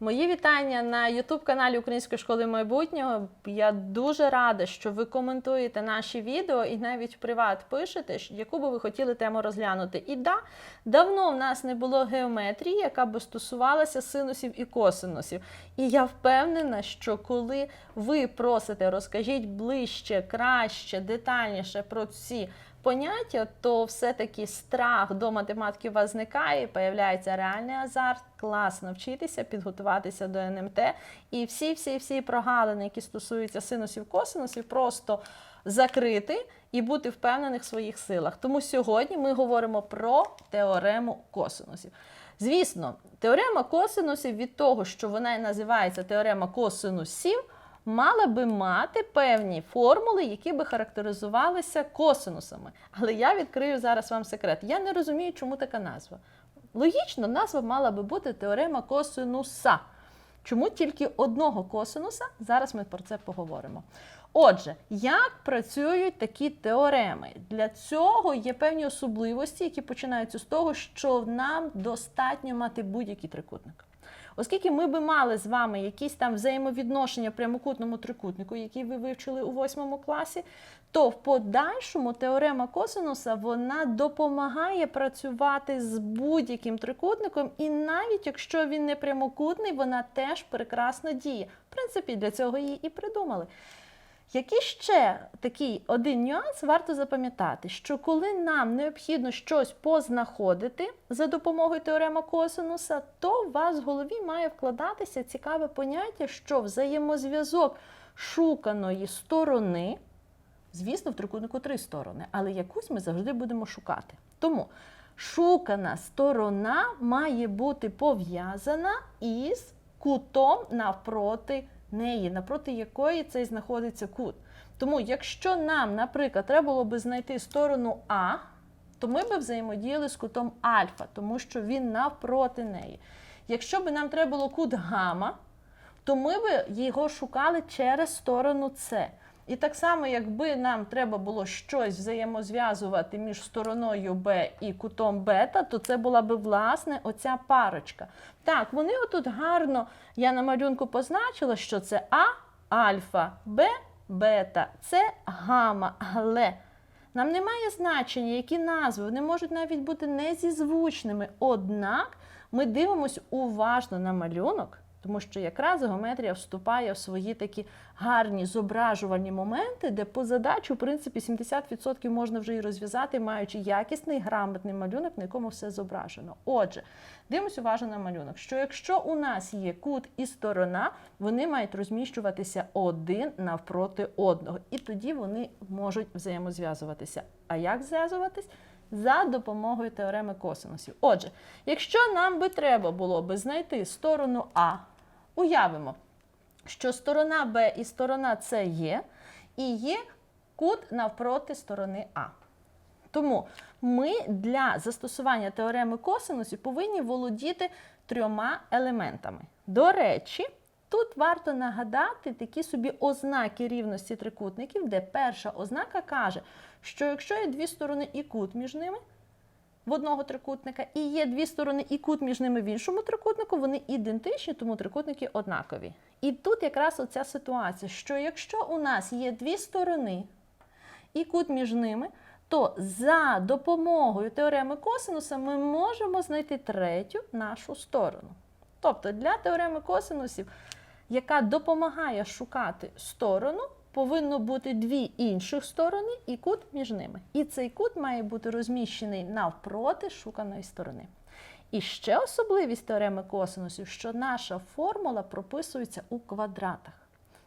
Мої вітання на youtube каналі Української школи майбутнього. Я дуже рада, що ви коментуєте наші відео і навіть приват пишете, яку би ви хотіли тему розглянути. І да, давно в нас не було геометрії, яка би стосувалася синусів і косинусів. І я впевнена, що коли ви просите, розкажіть ближче, краще, детальніше про ці поняття, то все-таки страх до математики у вас зникає, появляється реальний азарт, класно вчитися, підготуватися до НМТ. І всі, всі, всі прогалини, які стосуються синусів, косинусів, просто закрити і бути впевнених в своїх силах. Тому сьогодні ми говоримо про теорему косинусів. Звісно, теорема косинусів від того, що вона і називається теорема косинусів, мала би мати певні формули, які би характеризувалися косинусами. Але я відкрию зараз вам секрет. Я не розумію, чому така назва. Логічно, назва мала би бути теорема косинуса. Чому тільки одного косинуса? Зараз ми про це поговоримо. Отже, як працюють такі теореми? Для цього є певні особливості, які починаються з того, що нам достатньо мати будь-який трикутник. Оскільки ми би мали з вами якісь там взаємовідношення в прямокутному трикутнику, який ви вивчили у восьмому класі, то в подальшому теорема косинуса вона допомагає працювати з будь-яким трикутником, і навіть якщо він не прямокутний, вона теж прекрасно діє. В принципі, для цього її і придумали. Який ще такий один нюанс варто запам'ятати, що коли нам необхідно щось познаходити за допомогою теорема косинуса, то у вас в голові має вкладатися цікаве поняття, що взаємозв'язок шуканої сторони, звісно, в трикутнику три сторони, але якусь ми завжди будемо шукати. Тому шукана сторона має бути пов'язана із кутом навпроти неї, напроти якої цей знаходиться кут. Тому, якщо нам, наприклад, треба було би знайти сторону А, то ми би взаємодіяли з кутом альфа, тому що він навпроти неї. Якщо б нам треба було кут гамма, то ми б його шукали через сторону С. І так само, якби нам треба було щось взаємозв'язувати між стороною Б і кутом бета, то це була би власне оця парочка. Так, вони отут гарно, я на малюнку позначила, що це А, альфа, Б, бета, це гамма. Але нам немає значення, які назви, вони можуть навіть бути незізвучними. Однак ми дивимося уважно на малюнок. Тому що якраз геометрія вступає в свої такі гарні зображувальні моменти, де по задачу, в принципі, 70% можна вже і розв'язати, маючи якісний грамотний малюнок, на якому все зображено. Отже, дивимося уважно на малюнок, що якщо у нас є кут і сторона, вони мають розміщуватися один навпроти одного, і тоді вони можуть взаємозв'язуватися. А як зв'язуватись? За допомогою теореми косинусів. Отже, якщо нам би треба було би знайти сторону А, уявимо, що сторона Б і сторона С є, і є кут навпроти сторони А. Тому ми для застосування теореми косинусів повинні володіти трьома елементами. До речі, тут варто нагадати такі собі ознаки рівності трикутників, де перша ознака каже, що якщо є дві сторони і кут між ними в одного трикутника, і є дві сторони і кут між ними в іншому трикутнику, вони ідентичні, тому трикутники однакові. І тут якраз оця ситуація, що якщо у нас є дві сторони і кут між ними, то за допомогою теореми косинуса ми можемо знайти третю нашу сторону. Тобто для теореми косинусів, яка допомагає шукати сторону, повинно бути дві інших сторони і кут між ними. І цей кут має бути розміщений навпроти шуканої сторони. І ще особливість теореми косинусів, що наша формула прописується у квадратах.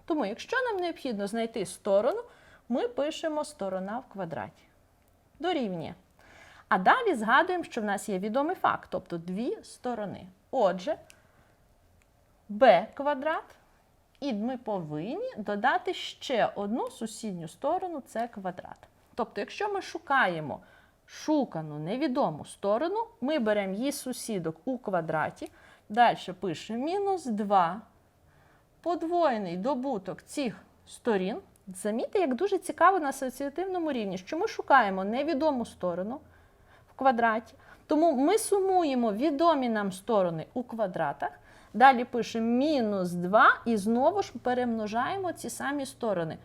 Тому, якщо нам необхідно знайти сторону, ми пишемо сторона в квадраті. Дорівнює. А далі згадуємо, що в нас є відомий факт, тобто дві сторони. Отже, b квадрат, і ми повинні додати ще одну сусідню сторону це квадрат. Тобто, якщо ми шукаємо шукану невідому сторону, ми беремо її сусідок у квадраті, далі пишемо мінус 2 подвоєний добуток цих сторін. Замітьте, як дуже цікаво на асоціативному рівні, що ми шукаємо невідому сторону в квадраті, Тому ми сумуємо відомі нам сторони у квадратах. Далі пишемо мінус 2 і знову ж перемножаємо ці самі сторони.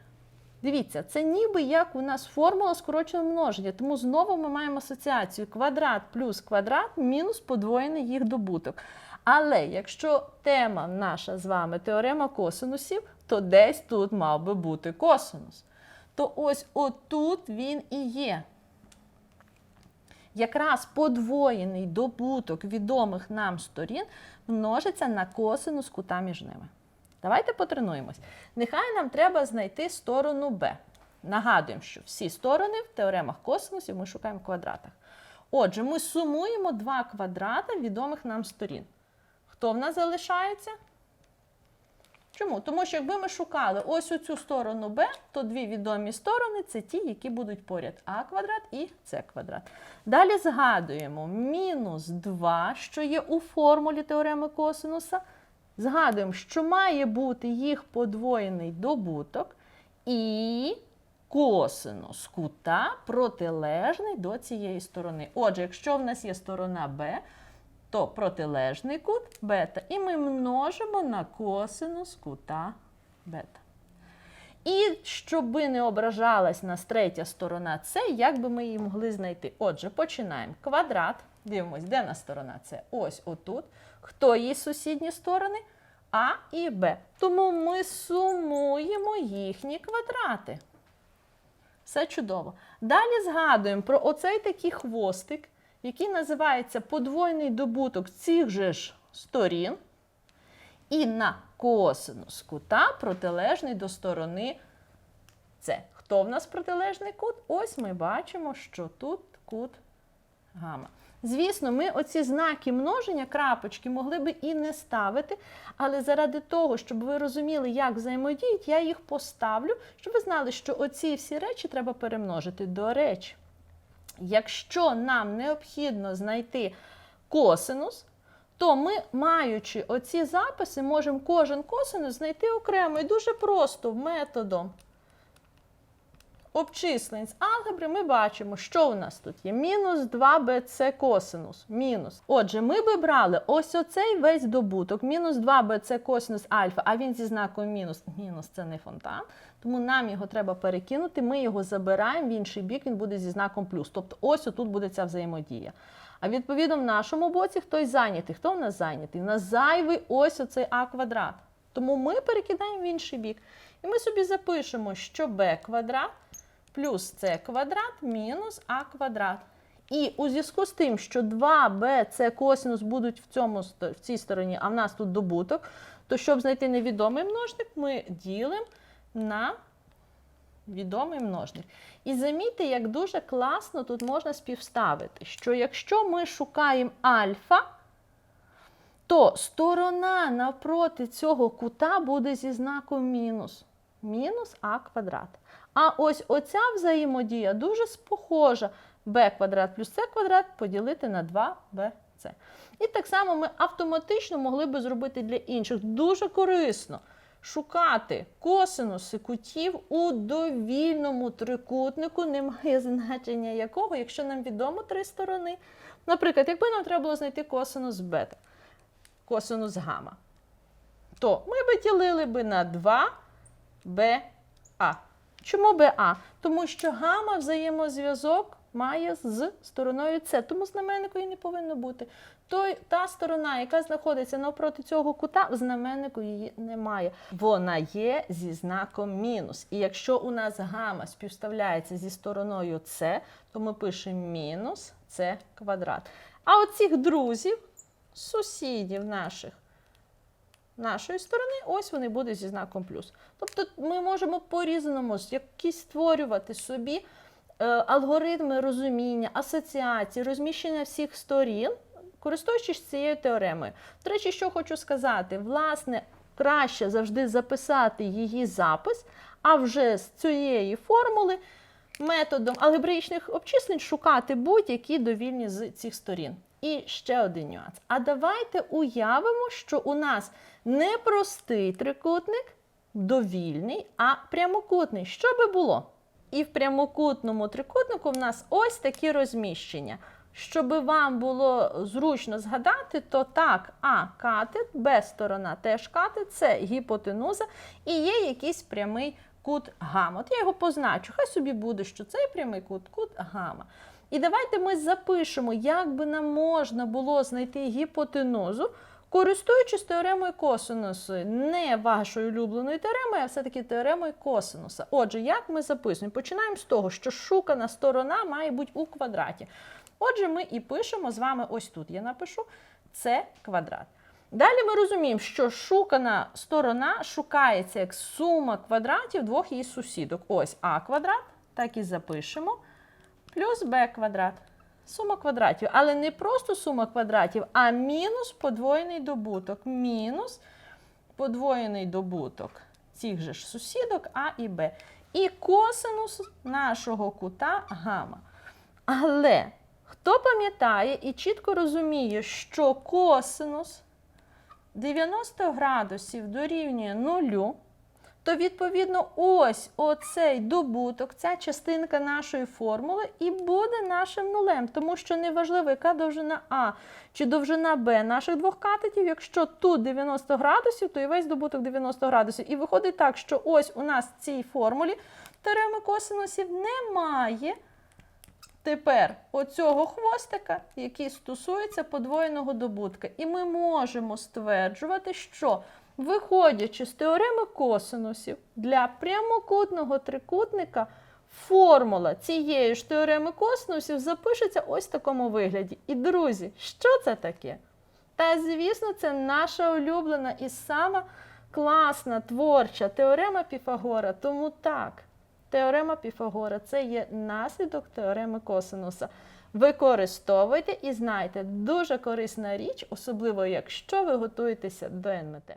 Дивіться, це ніби як у нас формула скороченого множення, тому знову ми маємо асоціацію квадрат плюс квадрат мінус подвоєний їх добуток. Але якщо тема наша з вами теорема косинусів, то десь тут мав би бути косинус. То ось отут він і є. Якраз подвоєний добуток відомих нам сторін множиться на косинус кута між ними. Давайте потренуємось. Нехай нам треба знайти сторону b. Нагадуємо, що всі сторони в теоремах косинусів ми шукаємо в квадратах. Отже, ми сумуємо два квадрата відомих нам сторін. Хто в нас залишається? Чому? Тому що якби ми шукали ось у цю сторону b, то дві відомі сторони це ті, які будуть поряд а квадрат і с квадрат. Далі згадуємо мінус 2, що є у формулі теореми косинуса. Згадуємо, що має бути їх подвоєний добуток і косинус кута протилежний до цієї сторони. Отже, якщо в нас є сторона b, то протилежний кут бета, і ми множимо на косинус кута бета. І щоб не ображалась нас третя сторона С, як би ми її могли знайти? Отже, починаємо. Квадрат. Дивимось, де на сторона С? Ось отут. Хто її сусідні сторони? А і Б. Тому ми сумуємо їхні квадрати. Все чудово. Далі згадуємо про оцей такий хвостик, який називається подвойний добуток цих же ж сторін. І на косинус кута протилежний до сторони С. Хто в нас протилежний кут? Ось ми бачимо, що тут кут гама. Звісно, ми оці знаки множення, крапочки, могли би і не ставити, але заради того, щоб ви розуміли, як взаємодіють, я їх поставлю, щоб ви знали, що оці всі речі треба перемножити. До речі, якщо нам необхідно знайти косинус, то ми, маючи оці записи, можемо кожен косинус знайти окремо і дуже просто методом обчислень з алгебри ми бачимо, що у нас тут є. Мінус 2bc косинус. Мінус. Отже, ми би брали ось оцей весь добуток, мінус 2bc косинус альфа, а він зі знаком мінус. Мінус це не фонтан. Тому нам його треба перекинути, ми його забираємо в інший бік, він буде зі знаком плюс. Тобто ось отут буде ця взаємодія. А відповідно в нашому боці хтось зайнятий. Хто в нас зайнятий? У нас зайвий ось оцей а квадрат. Тому ми перекидаємо в інший бік. І ми собі запишемо, що b квадрат плюс c квадрат мінус а квадрат. І у зв'язку з тим, що 2b це косинус будуть в, цьому, в цій стороні, а в нас тут добуток, то щоб знайти невідомий множник, ми ділимо на відомий множник. І замітьте, як дуже класно тут можна співставити, що якщо ми шукаємо альфа, то сторона навпроти цього кута буде зі знаком мінус. Мінус а квадрат. А ось оця взаємодія дуже схожа. b квадрат плюс c квадрат поділити на 2bc. І так само ми автоматично могли би зробити для інших. Дуже корисно шукати косинуси кутів у довільному трикутнику, немає значення якого, якщо нам відомо три сторони. Наприклад, якби нам треба було знайти косинус бета, косинус гама, то ми би ділили би на 2ba. Чому БА? Тому що гама взаємозв'язок має з стороною С, тому знаменнику її не повинно бути. Той, Та сторона, яка знаходиться навпроти цього кута, в знаменнику її немає. Вона є зі знаком мінус. І якщо у нас гама співставляється зі стороною С, то ми пишемо мінус С квадрат. А оцих друзів, сусідів наших, нашої сторони, ось вони будуть зі знаком плюс. Тобто ми можемо по-різному якісь створювати собі е, алгоритми розуміння, асоціації, розміщення всіх сторін, користуючись цією теоремою. До речі, що хочу сказати, власне, краще завжди записати її запис, а вже з цієї формули. Методом алгебраїчних обчислень шукати будь-які довільні з цих сторін. І ще один нюанс. А давайте уявимо, що у нас не простий трикутник, довільний, а прямокутний. Що би було? І в прямокутному трикутнику в нас ось такі розміщення. Щоб вам було зручно згадати, то так, А катет, Б сторона теж катет, С гіпотенуза і є якийсь прямий кут гама. От я його позначу. Хай собі буде, що цей прямий кут кут гама. І давайте ми запишемо, як би нам можна було знайти гіпотенузу, користуючись теоремою косинусу, не вашою улюбленою теоремою, а все-таки теоремою косинуса. Отже, як ми записуємо? Починаємо з того, що шукана сторона має бути у квадраті. Отже, ми і пишемо з вами ось тут. Я напишу це квадрат. Далі ми розуміємо, що шукана сторона шукається як сума квадратів двох її сусідок. Ось а квадрат, так і запишемо, плюс b квадрат. Сума квадратів. Але не просто сума квадратів, а мінус подвоєний добуток. Мінус подвоєний добуток цих же ж сусідок А і Б. І косинус нашого кута гама. Але хто пам'ятає і чітко розуміє, що косинус 90 градусів дорівнює нулю, то відповідно ось оцей добуток, ця частинка нашої формули і буде нашим нулем, тому що неважливо, яка довжина А чи довжина Б наших двох катетів, якщо тут 90 градусів, то і весь добуток 90 градусів. І виходить так, що ось у нас в цій формулі теореми косинусів немає. Тепер оцього хвостика, який стосується подвоєного добутка. І ми можемо стверджувати, що виходячи з теореми косинусів для прямокутного трикутника, формула цієї ж теореми косинусів запишеться ось в такому вигляді. І, друзі, що це таке? Та, звісно, це наша улюблена і сама класна творча теорема Піфагора. Тому так. Теорема Піфагора це є наслідок теореми косинуса. Використовуйте і знайте, дуже корисна річ, особливо якщо ви готуєтеся до НМТ.